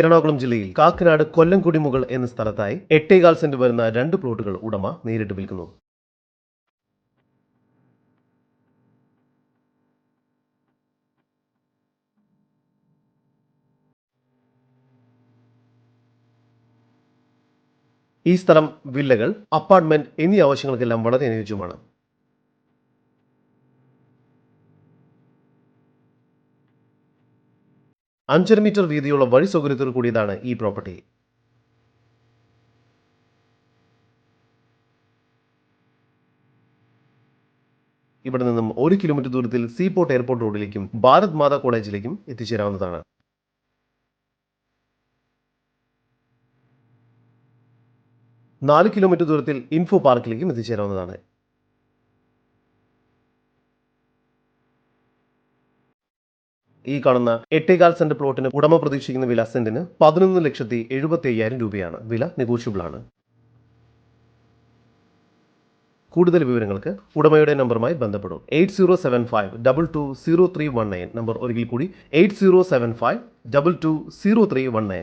എറണാകുളം ജില്ലയിൽ കാക്കനാട് കൊല്ലം കുടിമുകൾ എന്ന സ്ഥലത്തായി എട്ടേകാൽ സെന്റ് വരുന്ന രണ്ട് പ്ലോട്ടുകൾ ഉടമ നേരിട്ട് വിൽക്കുന്നു. ഈ സ്ഥലം വില്ലകൾ അപ്പാർട്ട്മെന്റ് എന്നീ ആവശ്യങ്ങൾക്കെല്ലാം വളരെ അനുയോജ്യമാണ്. അഞ്ചര മീറ്റർ വീതിയുള്ള വഴി സൗകര്യത്തോടു കൂടിയതാണ് ഈ പ്രോപ്പർട്ടി. ഇവിടെ നിന്നും ഒരു കിലോമീറ്റർ ദൂരത്തിൽ സീപോർട്ട് എയർപോർട്ട് റോഡിലേക്കും ഭാരത് മാതാ കോളേജിലേക്കും എത്തിച്ചേരാവുന്നതാണ്. നാല് കിലോമീറ്റർ ദൂരത്തിൽ ഇൻഫോ പാർക്കിലേക്കും എത്തിച്ചേരാവുന്നതാണ്. ഈ കാണുന്ന എട്ടേകാൽ സെന്റ് പ്ലോട്ടിന് ഉടമ പ്രതീക്ഷിക്കുന്ന വില സെന്റിന് പതിനൊന്ന് ലക്ഷത്തി എഴുപത്തി അയ്യായിരം രൂപയാണ്. വില നെഗോഷ്യബിൾ ആണ് കൂടുതൽ വിവരങ്ങൾക്ക് ഉടമയുടെ നമ്പറുമായി ബന്ധപ്പെടും. Eight zero seven five double two zero three one nine. Number ഒരിക്കൽ കൂടി eight zero seven five double two zero three one nine.